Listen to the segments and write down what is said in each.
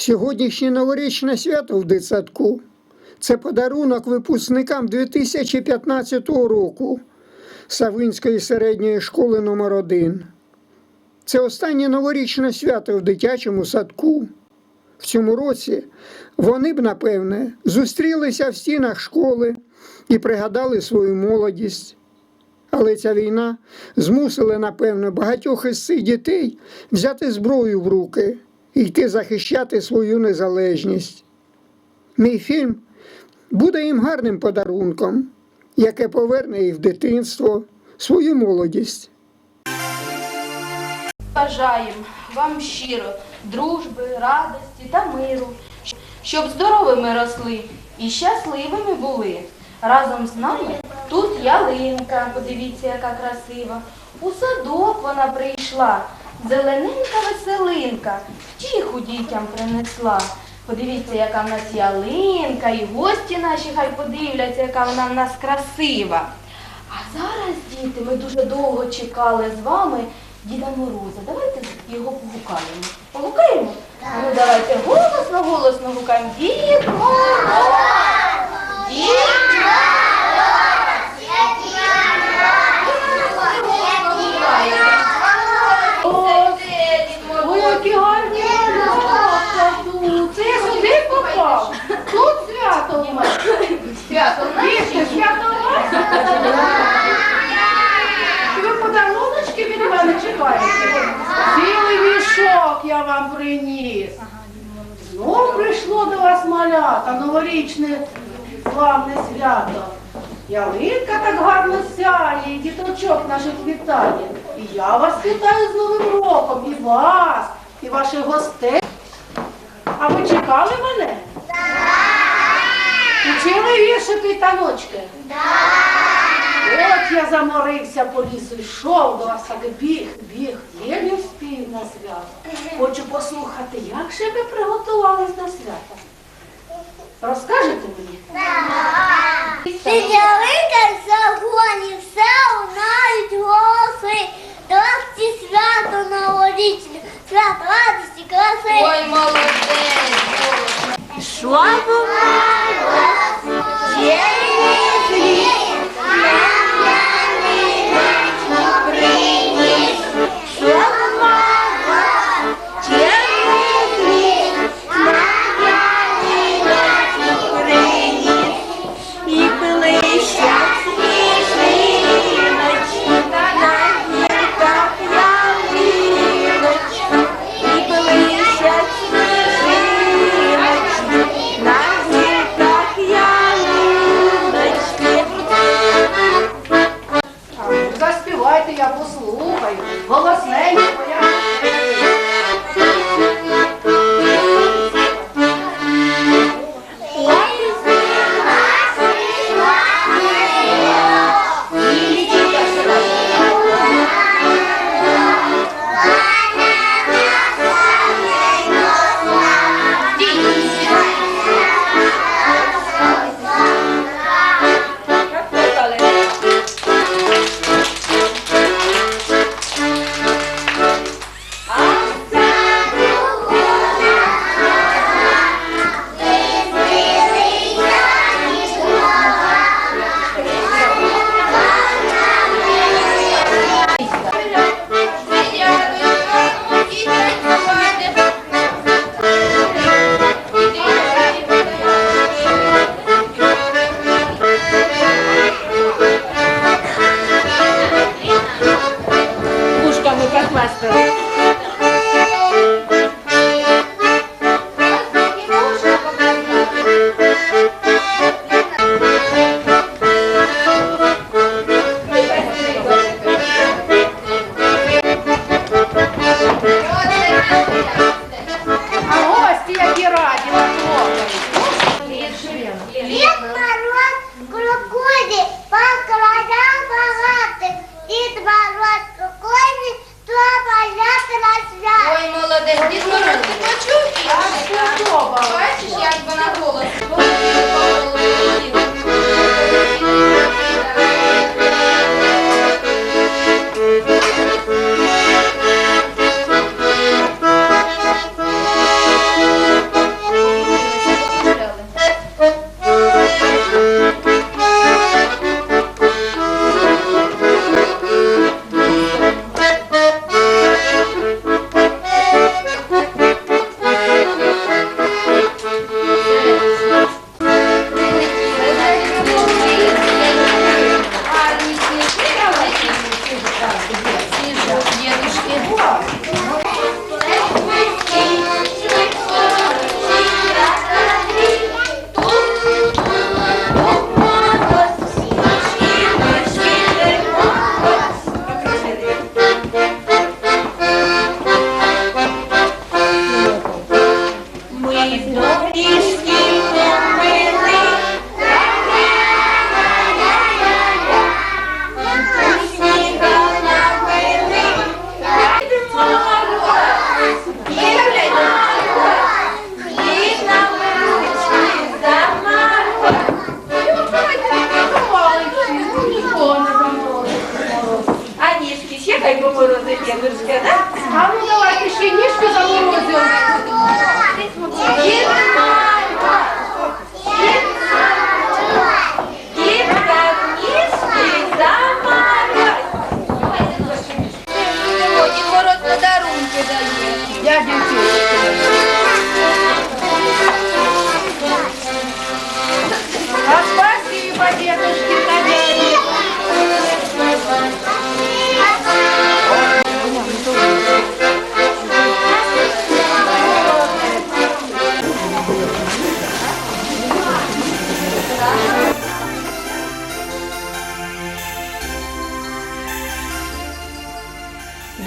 Сьогоднішнє новорічне свято в дитсадку це подарунок випускникам 2015 року Савинської середньої школи номер 1 Це останнє новорічне свято в дитячому садку. В цьому році вони б, напевне, зустрілися в стінах школи і пригадали свою молодість. Але ця війна змусила, напевно, багатьох із цих дітей взяти зброю в руки йти захищати свою незалежність. Мій фільм буде їм гарним подарунком, яке поверне їх в дитинство, свою молодість. Бажаємо вам щиро дружби, радості та миру, щоб здоровими росли і щасливими були. Разом з нами тут ялинка, подивіться, яка красива. У садок вона прийшла, зелененька веселинка, втіху дітям принесла. Подивіться, яка в нас ялинка, і гості наші хай подивляться, яка вона в нас красива. А зараз, діти, ми дуже довго чекали з вами Діда Мороза. Давайте його погукаємо. Погукаємо? Ну давайте голосно, голосно гукаємо. Дід Мороз! Дід Ой, які гарні малята тут. Це я сюди попав. Тут свято у мене. Свято Дітки, свято у вас? Чи ви подаруночки від мене чекаєте? Цілий мішок я вам приніс. Знов прийшло до вас малята, новорічне славне свято. Ялинка так гарно сяє, і діточок наших вітає. І я вас вітаю з Новим роком, і вас, і ваших гостей. А ви чекали мене? Учили віршики і таночки? От я заморився по лісу, йшов до вас так біг, біг, єлі вспів на свято. Хочу послухати, як же ви приготувались до свята. Розкажете мені? Ялинка в загоні, все лунають голоси. Давайте свято новорічне, свято радості, краси. Ой, молодець! Що І class though. Ой,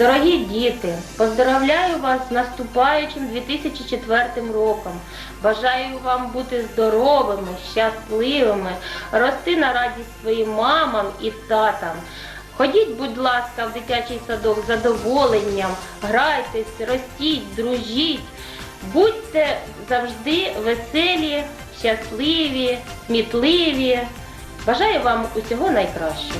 Дорогі діти, поздравляю вас з наступаючим 2004 роком. Бажаю вам бути здоровими, щасливими, рости на радість своїм мамам і татам. Ходіть, будь ласка, в дитячий садок з задоволенням, грайтесь, ростіть, дружіть, будьте завжди веселі, щасливі, смітливі. Бажаю вам усього найкращого.